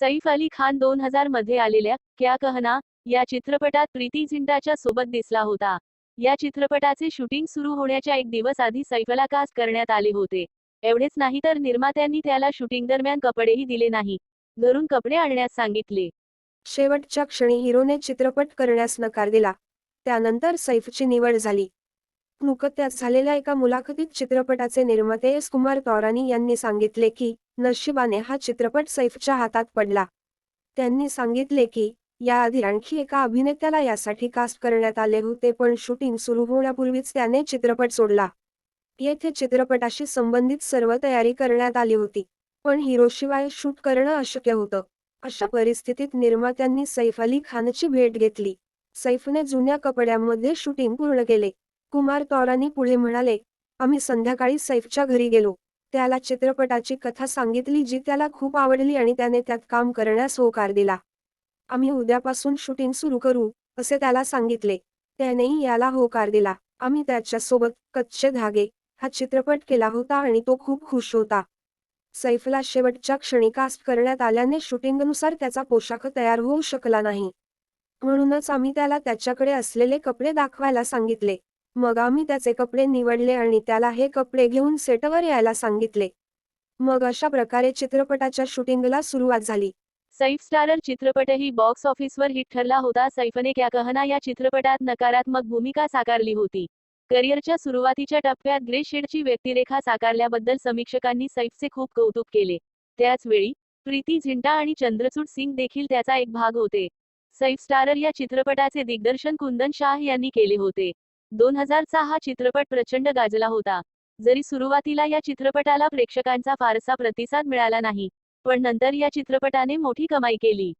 सैफ अली खान दोन हजारमध्ये आलेल्या क्या कहना या चित्रपटात प्रीती झिंटाच्या सोबत दिसला होता. या चित्रपटाचे शूटिंग सुरू होण्याच्या एक दिवस आधी सैफला कास्ट करण्यात आले होते. एवढेच नाही तर निर्मात्यांनी त्याला शूटिंग दरम्यान कपडेही दिले नाही. घरून कपडे आणण्यास सांगितले. शेवटच्या क्षणी हिरोने चित्रपट करण्यास नकार दिला. त्यानंतर सैफची निवड झाली. नुकत्याच झालेल्या एका मुलाखतीत चित्रपटाचे निर्माते एस कुमार तौरानी यांनी सांगितले की नशिबाने हा चित्रपट सैफच्या हातात पडला. त्यांनी सांगितले की याआधी आणखी एका अभिनेत्याला यासाठी कास्ट करण्यात आले होते पण शूटिंग सुरू होण्यापूर्वीच त्याने चित्रपट सोडला. येथे चित्रपटाशी संबंधित सर्व तयारी करण्यात आली होती पण हिरोशिवाय शूट करणं अशक्य होतं. अशा परिस्थितीत निर्मात्यांनी सैफ अली खानची भेट घेतली. सैफने जुन्या कपड्यांमध्ये शूटिंग पूर्ण केले. कुमार तौरानी पुढे म्हणाले आम्ही संध्याकाळी सैफच्या घरी गेलो. त्याला चित्रपटाची कथा सांगितली जी त्याला खूप आवडली आणि त्याने त्यात काम करण्यास होकार दिला. आम्ही उद्यापासून शूटिंग सुरू करू असे त्याला सांगितले. त्यानेही याला होकार दिला. आम्ही त्याच्यासोबत कच्चे धागे हा चित्रपट केला होता आणि तो खूप खुश होता. सैफला शेवटच्या क्षणी कास्ट करण्यात आल्याने शूटिंगनुसार त्याचा पोशाख तयार होऊ शकला नाही. म्हणूनच आम्ही त्याला त्याच्याकडे असलेले कपडे दाखवायला सांगितले. मग आम्ही त्याचे कपडे निवडले आणि त्याला हे कपडे घेऊन सेटवर यायला सांगितले. मग अशा प्रकारे चित्रपटाच्या शूटिंगला सुरुवात झाली. सैफ स्टारर चित्रपटही बॉक्स ऑफिसवर हिट ठरला होता. सैफने क्या कहना या चित्रपटात नकारात्मक भूमिका साकारली होती. करिअरच्या सुरुवातीच्या टप्प्यात ग्रे शेडची व्यक्तिरेखा साकारल्याबद्दल समीक्षकांनी सैफचे खूप कौतुक केले. त्याच वेळी प्रीती झिंटा आणि चंद्रचूड सिंग देखील त्याचा एक भाग होते. सैफ स्टारर या चित्रपटाचे दिग्दर्शन कुंदन शाह यांनी केले होते. दोन हजारचा हा चित्रपट प्रचंड गाजला होता. जरी सुरुवातीला या चित्रपटाला प्रेक्षकांचा फारसा प्रतिसाद मिळाला नाही पण नंतर या चित्रपटाने मोठी कमाई केली.